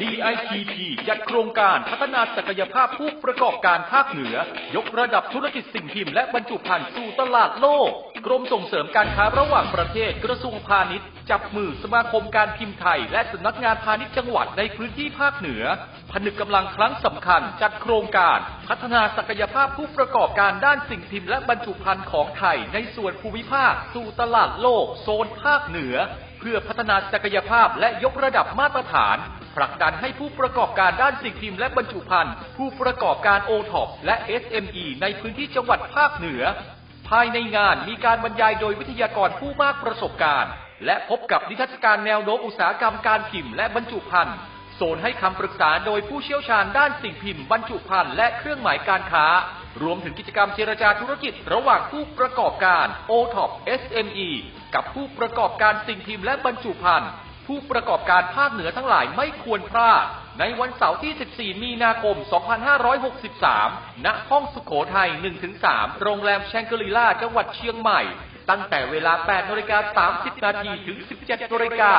DITP จัดโครงการพัฒนาศักยภาพผู้ประกอบการภาคเหนือ ยกระดับธุรกิจสิ่งพิมพ์และบรรจุภัณฑ์สู่ตลาดโลก กรมส่งเสริมการค้าระหว่างประเทศกระทรวงพาณิชย์ จับมือสมาคมการพิมพ์ไทย และสำนักงานพาณิชย์จังหวัดในพื้นที่ภาคเหนือ ผนึกกำลังครั้งสำคัญ จัดโครงการพัฒนาศักยภาพผู้ประกอบการด้านสิ่งพิมพ์และบรรจุภัณฑ์ของไทย ในส่วนภูมิภาค สู่ตลาดโลก โซนภาคเหนือ เพื่อพัฒนาศักยภาพและยกระดับมาตรฐาน ผลักดันให้ผู้ประกอบการด้านสิ่งพิมพ์และบรรจุภัณฑ์ ผู้ประกอบการโอท็อปและ SME ในพื้นที่จังหวัดภาคเหนือ ภายในงานมีการบรรยายโดยวิทยากรผู้มากประสบการณ์ และพบกับนิทรรศการแนวโน้มอุตสาหกรรมการพิมพ์และบรรจุภัณฑ์โซนให้คำปรึกษาโดยผู้เชี่ยวชาญด้านสิ่งพิมพ์บรรจุภัณฑ์และเครื่องหมายการค้า รวมถึงกิจกรรมเจรจาธุรกิจระหว่างผู้ประกอบการ o t o p SME กับผู้ประกอบการสิ่งพิมพ์และบรรจุภัณฑ์ ผู้ประกอบการภาคเหนือทั้งหลายไม่ควรพลาด ในวันเสาร์ที่ 14 มีนาคม 2563 ณ ห้องสุขโขทัย 1-3 โรงแรมแชงกรีล่า จังหวัดเชียงใหม่ ตั้งแต่เวลา 8นาฬิกา30 นาทีถึง 17นาฬิกา